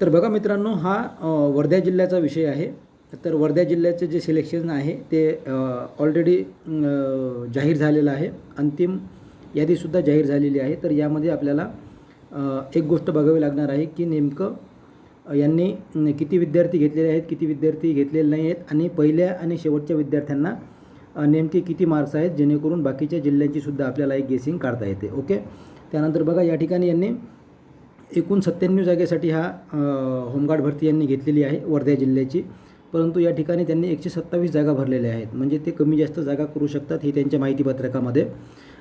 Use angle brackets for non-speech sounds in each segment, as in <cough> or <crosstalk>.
तर बघा मित्रांनो हा वर्ध्या वर्धा जिल्ह्याचा विषय आहे. तर वर्धा जिल्ह्याचे जे सिलेक्शन आहे ते ऑलरेडी जाहीर झालेलं आहे. अंतिम यादीसुद्धा जाहीर झालेली आहे. तर यामध्ये आपल्याला एक गोष्ट बघावी लागणार आहे की नेमकं यांनी किती विद्यार्थी घेतलेले आहेत किती विद्यार्थी घेतलेले नाही आहेत आणि पहिल्या आणि शेवटच्या विद्यार्थ्यांना नेमके किती मार्क्स आहेत जेणेकरून बाकीच्या जिल्ह्यांचीसुद्धा आपल्याला एक गेसिंग काढता येते. ओके त्यानंतर बघा या ठिकाणी यांनी एकूण सत्त्याण्णव जागेसाठी हा होमगार्ड भरती यांनी घेतलेली आहे वर्धा जिल्ह्याची. परंतु या ठिकाणी त्यांनी एकशे सत्तावीस जागा भरलेल्या आहेत. म्हणजे ते कमी जास्त जागा करू शकतात ही त्यांच्या माहितीपत्रकामध्ये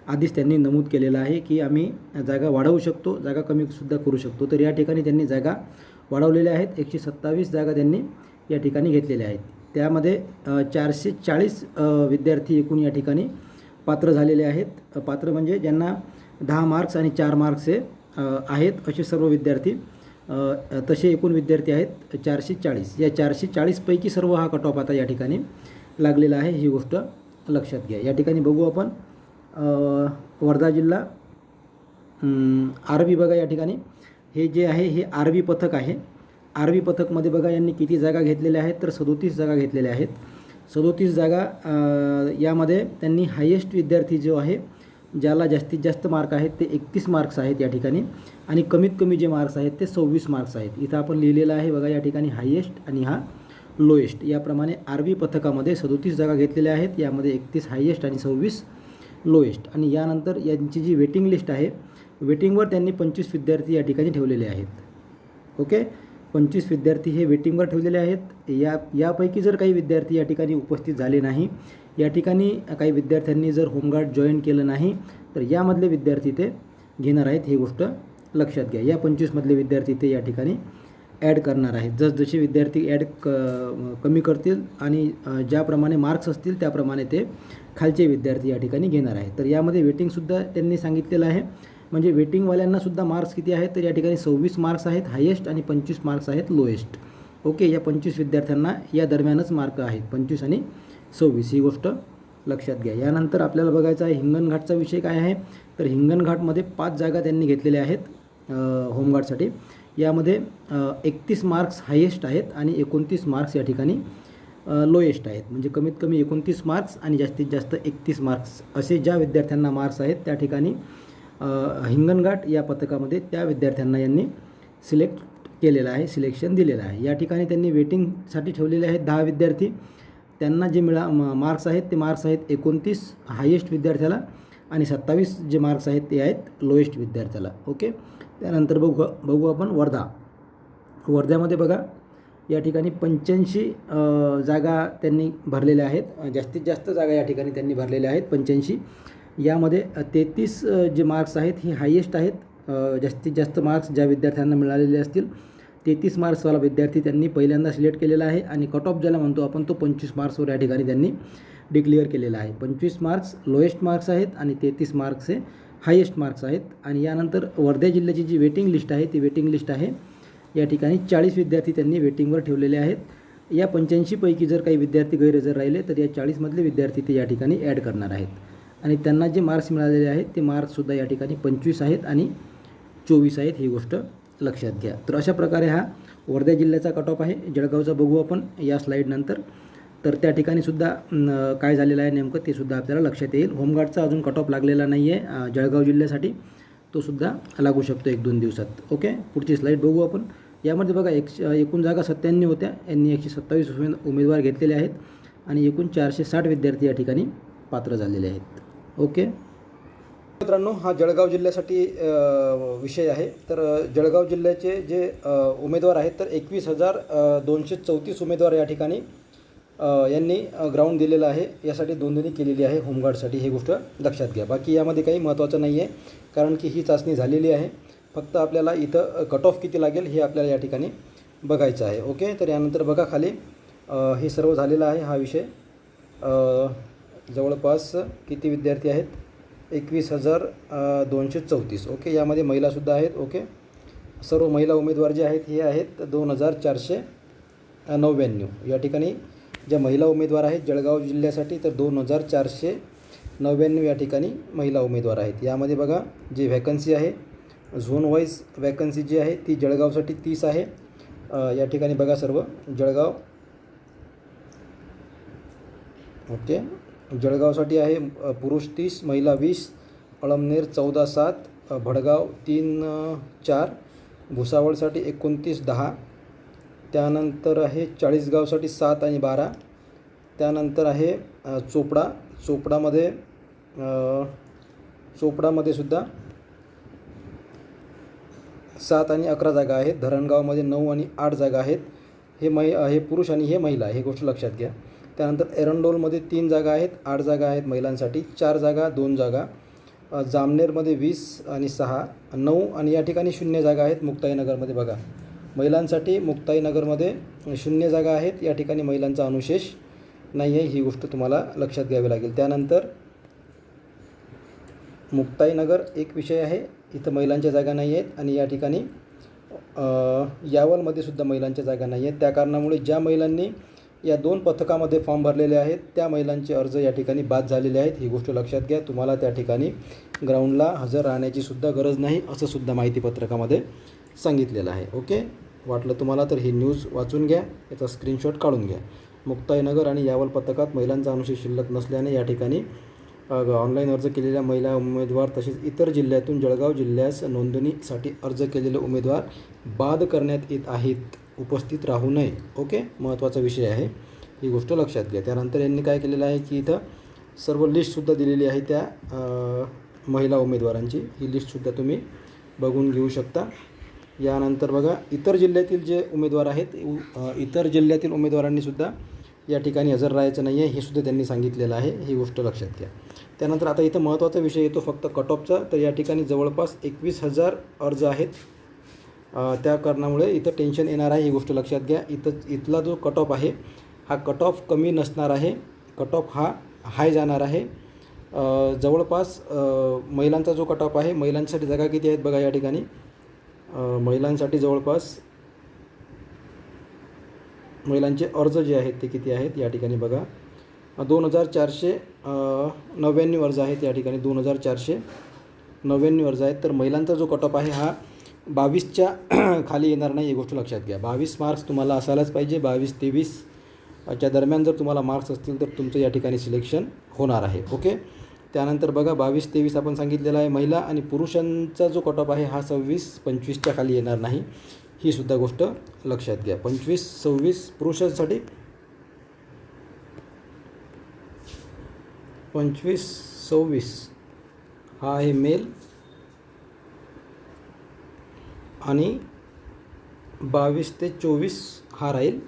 आधीच त्यांनी नमूद केलेलं आहे की आम्ही जागा वाढवू शकतो जागा कमीसुद्धा करू शकतो. तर या ठिकाणी त्यांनी जागा वाढवलेल्या आहेत. एकशे सत्तावीस जागा त्यांनी या ठिकाणी घेतलेल्या आहेत. त्यामध्ये चारशे चाळीस विद्यार्थी एकूण या ठिकाणी पात्र झालेले आहेत. पात्र म्हणजे ज्यांना दहा मार्क्स आणि चार मार्क्स हे आहेत असे सर्व विद्यार्थी. तसे एकूण विद्यार्थी आहेत चारशे चाळीस. या चारशे चाळीसपैकी सर्व हा कट ऑफ आता या ठिकाणी लागलेला आहे. ही गोष्ट लक्षात घ्या. या ठिकाणी बघू आपण वर्धा जिल्हा आरवी बघा या ठिकाणी. हे जे आहे हे आर पथक आहे. आर पथकमध्ये बघा यांनी किती जागा घेतलेल्या आहेत तर सदोतीस जागा घेतलेल्या आहेत. सदोतीस जागा यामध्ये त्यांनी हायेस्ट विद्यार्थी जो आहे ज्याला जास्तीत जास्त मार्क आहेत ते एकतीस मार्क्स आहेत या ठिकाणी. आणि कमीत कमी जे मार्क्स आहेत ते सव्वीस मार्क्स आहेत. इथं आपण लिहिलेलं आहे बघा या ठिकाणी हायेस्ट आणि हा लोएस्ट याप्रमाणे आर पथकामध्ये सदोतीस जागा घेतलेल्या आहेत. यामध्ये एकतीस हायेस्ट आणि सव्वीस लोएस्ट आणि यानंतर यांची जी वेटिंग लिस्ट आहे वेटिंगवर त्यांनी पंचवीस विद्यार्थी या ठिकाणी ठेवलेले आहेत. ओके पंचवीस विद्यार्थी हे वेटिंगवर ठेवलेले आहेत. या यापैकी जर काही विद्यार्थी या ठिकाणी उपस्थित झाले नाही या ठिकाणी काही विद्यार्थ्यांनी जर होमगार्ड जॉईन केलं नाही तर यामधले विद्यार्थी ते घेणार आहेत. ही गोष्ट लक्षात घ्या. या पंचवीसमधले विद्यार्थी ते या ठिकाणी ॲड करणार आहेत. जसजसे विद्यार्थी ॲड क कमी करतील आणि ज्याप्रमाणे मार्क्स असतील त्याप्रमाणे ते खालचे विद्यार्थी या ठिकाणी घेणार आहेत. तर यामध्ये वेटिंगसुद्धा त्यांनी सांगितलेलं आहे. म्हणजे वेटिंगवाल्यांनासुद्धा मार्क्स किती आहेत? तर या ठिकाणी सव्वीस मार्क्स आहेत हायेस्ट आणि पंचवीस मार्क्स आहेत लोएस्ट. ओके या पंचवीस विद्यार्थ्यांना या दरम्यानच मार्क आहेत पंचवीस आणि सव्वीस. ही गोष्ट लक्षात घ्या. यानंतर आपल्याला बघायचं आहे हिंगणघाटचा विषय काय आहे? तर हिंगणघाटमध्ये पाच जागा त्यांनी घेतलेल्या आहेत होमगार्डसाठी. यामध्ये एकतीस मार्क्स हायेस्ट आहेत आणि एकोणतीस मार्क्स या ठिकाणी लोएस्ट आहेत. म्हणजे कमीत कमी एकोणतीस मार्क्स आणि जास्तीत जास्त एकतीस मार्क्स. असे ज्या विद्यार्थ्यांना मार्क्स आहेत त्या ठिकाणी हिंगणघाट या पथकामध्ये त्या विद्यार्थ्यांना यांनी सिलेक्ट केलेलं आहे सिलेक्शन दिलेलं आहे. या ठिकाणी त्यांनी वेटिंगसाठी ठेवलेले आहेत दहा विद्यार्थी. त्यांना जे मिळा मार्क्स आहेत ते मार्क्स आहेत एकोणतीस हायेस्ट विद्यार्थ्याला आणि सत्तावीस जे मार्क्स आहेत ते आहेत लोएस्ट विद्यार्थ्याला. ओके त्यानंतर बघू बघू आपण वर्धा. वर्ध्यामध्ये बघा या ठिकाणी पंच्याऐंशी जागा त्यांनी भरलेल्या आहेत. जास्तीत जास्त जागा या ठिकाणी त्यांनी भरलेल्या आहेत पंच्याऐंशी. यामध्ये तेहतीस जे मार्क्स आहेत हे हायेस्ट आहेत. जास्तीत जास्त मार्क्स ज्या विद्यार्थ्यांना मिळालेले असतील तेहतीस मार्क्सवाला विद्यार्थी त्यांनी पहिल्यांदा सिलेक्ट केलेला आहे आणि कट ऑफ ज्याला म्हणतो आपण तो पंचवीस मार्क्सवर या ठिकाणी त्यांनी डिक्लेअर केलेला आहे. पंचवीस मार्क्स लोएस्ट मार्क्स आहेत आणि तेहतीस मार्क्स हे हायेस्ट मार्क्स आहेत. आणि यानंतर वर्धा जिल्ह्याची जी वेटिंग लिस्ट आहे ती वेटिंग लिस्ट आहे. या ठिकाणी चाळीस विद्यार्थी त्यांनी वेटिंगवर ठेवलेले आहेत. या पंच्याऐंशीपैकी जर काही विद्यार्थी गैरहजर राहिले तर या चाळीसमधले विद्यार्थी ते या ठिकाणी ॲड करणार आहेत. आणि त्यांना जे मार्क्स मिळालेले आहेत ते मार्क्ससुद्धा या ठिकाणी पंचवीस आहेत आणि चोवीस आहेत ही गोष्ट लक्षात घ्या. तर अशा प्रकारे हा वर्धा जिल्ह्याचा कट ऑफ आहे. जळगावचा बघू आपण या स्लाईडनंतर तर त्या ठिकाणी सुद्धा काय झालेलं आहे नेमकं ते सुद्धा आपल्याला लक्षात येईल. होमगार्डचा अजून कट ऑफ लागलेला नाही आहे जळगाव जिल्ह्यासाठी तो सुद्धा लागू शकतो एक दोन दिवसात. ओके पुढची स्लाईड बघू आपण. यामध्ये बघा एक एकूण जागा सत्त्याण्णव होत्या. यांनी एकशे सत्तावीस उमेदवार घेतलेले आहेत आणि एकूण चारशे साठ विद्यार्थी या ठिकाणी पात्र झालेले आहेत. ओके. मित्रांनो हा जळगाव जिल्ह्यासाठी विषय आहे. तर जळगाव जिल्ह्याचे जे उमेदवार आहेत तर एकवीस हजार दोनशे चौतीस उमेदवार या ठिकाणी यांनी ग्राउंड दिलेलं आहे. यासाठी नोंदणी केलेली आहे होमगार्डसाठी. ही गोष्ट लक्षात घ्या. बाकी यामध्ये काही महत्त्वाचं नाही आहे कारण की ही चाचणी झालेली आहे. फक्त आपल्याला इथं कट ऑफ किती लागेल हे आपल्याला या ठिकाणी बघायचं आहे. ओके? तर यानंतर बघा खाली हे सर्व झालेलं आहे हा विषय. जवळपास किती विद्यार्थी आहेत? एकवीस हजार दोनशे चौतीस. ओके यामध्ये महिलासुद्धा आहेत ओके. सर्व महिला उमेदवार जे आहेत हे आहेत दोन हजार चारशे नव्याण्णव. या ठिकाणी ज्या महिला उमेदवार आहेत जळगाव जिल्ह्यासाठी तर दोन हजार चारशे नव्याण्णव या ठिकाणी महिला उमेदवार आहेत. यामध्ये बघा जी व्हॅकन्सी आहे झोन वाईज वॅकन्सी जी आहे ती जळगावसाठी तीस आहे. या ठिकाणी बघा सर्व जळगाव. ओके. जळगावसाठी आहे पुरुष तीस महिला वीस अळमनेर चौदा सात भडगाव तीन चार भुसावळसाठी एकोणतीस दहा त्यानंतर आहे चाळीसगावसाठी सात आणि बारा त्यानंतर आहे चोपडा चोपडामध्ये चोपडामध्ये सुद्धा सात आणि अकरा जागा आहेत धरणगावमध्ये नऊ आणि आठ जागा आहेत. हे मै हे पुरुष आणि हे महिला हे गोष्ट लक्षात घ्या. त्यानंतर एरंडोलमध्ये तीन जागा आहेत आठ जागा आहेत महिलांसाठी चार जागा दोन जागा. जामनेरमध्ये वीस आणि सहा नऊ आणि या ठिकाणी शून्य जागा आहेत मुक्ताईनगरमध्ये बघा. महिलांसाठी मुक्ताईनगरमध्ये शून्य जागा आहेत या ठिकाणी महिलांचा अनुशेष नाही आहे ही गोष्ट तुम्हाला लक्षात घ्यावी लागेल. त्यानंतर मुक्ताईनगर एक विषय आहे इथं महिलांच्या जागा नाही आहेत आणि या ठिकाणी यावलमध्ये सुद्धा महिलांच्या जागा नाही आहेत त्या कारणामुळे ज्या महिलांनी या दोन पथकामध्ये फॉर्म भरलेले आहेत. त्या महिलांचे अर्ज या ठिकाणी बाद झालेले आहेत. ही गोष्ट लक्षात घ्या. तुम्हाला त्या ठिकाणी ग्राउंडला हजर राहण्याची सुद्धा गरज नाही असं सुद्धा माहितीपत्रकामध्ये सांगितलेलं आहे. ओके? वाटलं तुम्हाला तर ही न्यूज वाचून घ्या. याचा स्क्रीनशॉट काढून घ्या. मुक्ताईनगर आणि यावल पथकात महिलांचा अनुशेष शिल्लक नसल्याने या ठिकाणी ऑनलाईन अर्ज केलेल्या महिला उमेदवार तसेच इतर जिल्ह्यातून जळगाव जिल्ह्यास नोंदणीसाठी अर्ज केलेले उमेदवार बाद करण्यात येत आहेत. उपस्थित राहू नये. ओके? महत्त्वाचा विषय आहे. ही गोष्ट लक्षात घ्या. त्यानंतर यांनी काय केलेलं आहे की इथं सर्व लिस्टसुद्धा दिलेली आहे त्या महिला उमेदवारांची. ही लिस्टसुद्धा तुम्ही बघून घेऊ शकता. यानंतर बघा इतर जिल्ह्यातील जे उमेदवार आहेत उ- इतर जिल्ह्यातील उमेदवारांनीसुद्धा या ठिकाणी हजर राहायचं नाही आहे हे सुद्धा त्यांनी सांगितलेलं आहे. ही गोष्ट लक्षात घ्या. त्यानंतर आता इथं महत्त्वाचा विषय येतो फक्त कट ऑफचा तर या ठिकाणी जवळपास एकवीस हजार अर्ज आहेत. त्या कारणामुळे इथं टेन्शन येणार आहे ही गोष्ट लक्षात घ्या. इथं इथला जो कट ऑफ आहे हा कट ऑफ कमी नसणार आहे. कट ऑफ हा हाय जाणार आहे. जवळपास महिलांचा जो कट ऑफ आहे महिलांसाठी जागा किती आहेत बघा या ठिकाणी? महिलांसाठी जवळपास महिलांचे अर्ज जे आहेत ते किती आहेत या ठिकाणी बघा. दोन हजार चारशे नव्याण्णव अर्ज आहेत या ठिकाणी. दोन हजार चारशे नव्याण्णव अर्ज आहेत. तर महिलांचा जो कट ऑफ आहे हा बावीसच्या <clears throat> खाली येणार नाही ही गोष्ट लक्षात घ्या. बावीस मार्क्स तुम्हाला असायलाच पाहिजे. बावीस तेवीस च्या दरम्यान जर तुम्हाला मार्क्स असतील तर तुमचं या ठिकाणी सिलेक्शन होणार आहे. ओके त्यानंतर बघा बावीस तेवीस आपण सांगितलेला आहे महिला आणि पुरुषांचा जो कट ऑफ आहे हा सव्वीस पंचवीसच्या खाली येणार नाही. ही सुद्धा गोष्ट लक्षात घ्या. पंचवीस सव्वीस पुरुषांसाठी पंचवीस सव्वीस हा आहे मेल आणि बावीस ते चोवीस हा राहील.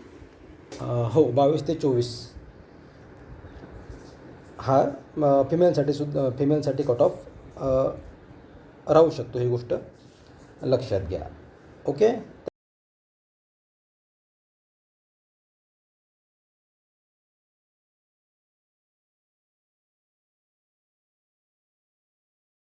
हो बावीस ते चोवीस. हा फिमेलसाठी सुद्धा फिमेलसाठी कट ऑफ राहू शकतो ही गोष्ट. लक्षात घ्या. ओके?